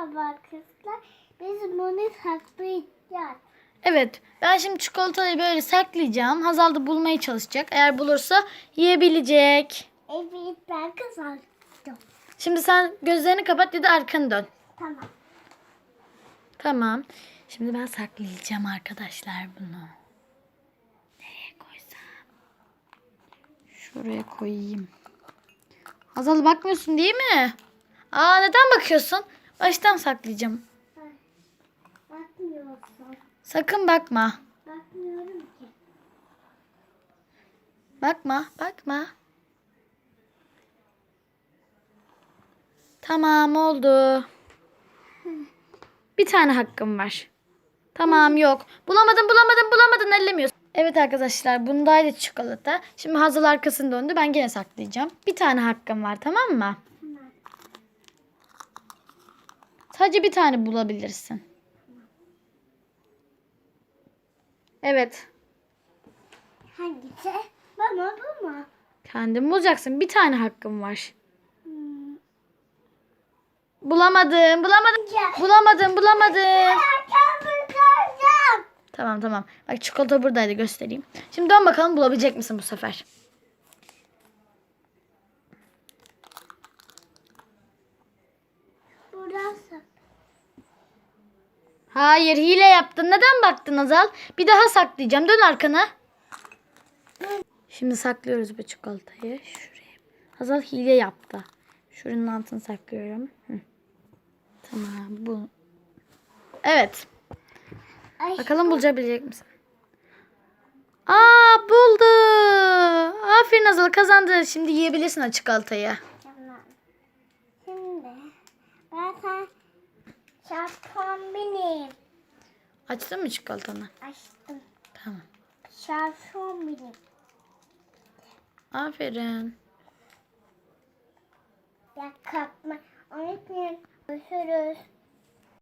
Merhaba kızlar. Biz bunu saklayacağız. Evet. Ben şimdi çikolatayı böyle saklayacağım. Hazal da bulmaya çalışacak. Eğer bulursa yiyebilecek. Evet ben kazandım. Şimdi sen gözlerini kapat ya da arkanı dön. Tamam. Tamam. Şimdi ben saklayacağım arkadaşlar bunu. Nereye koysam? Şuraya koyayım. Hazal bakmıyorsun değil mi? Aa neden bakıyorsun? Baştan saklayacağım. Bakmıyorsun. Sakın bakma. Bakmıyorum ki. Bakma, bakma. Tamam oldu. Bir tane hakkım var. Tamam yok. Bulamadın bulamadın bulamadın ellemiyorsun. Evet arkadaşlar bundaydı çikolata. Şimdi Hazal arkasını döndü. Ben gene saklayacağım. Bir tane hakkım var tamam mı? Tamam. Sadece bir tane bulabilirsin. Evet. Hangisi? Bana bu mu? Kendin bulacaksın. Bir tane hakkım var. Hmm. Bulamadım, bulamadım. Ya. Bulamadım, bulamadım. Tamam tamam. Bak çikolata buradaydı göstereyim. Şimdi dön bakalım bulabilecek misin bu sefer? Hayır hile yaptın. Neden baktın Azal? Bir daha saklayacağım. Dön arkana. Şimdi saklıyoruz bu çikolatayı. Şuraya. Hazal hile yaptı. Şuranın altını saklıyorum. Hı. Tamam bu. Evet. Ay. Bakalım bulabilecek misin? Aa buldu. Aferin Azal kazandı. Şimdi yiyebilirsin o çikolatayı. Tamam. Şimdi ben sen şarkım benim. Açtın mı çikolatanı? Açtım. Tamam. Şarkım benim. Aferin. Ya kapma. Unutmayın. Görüşürüz.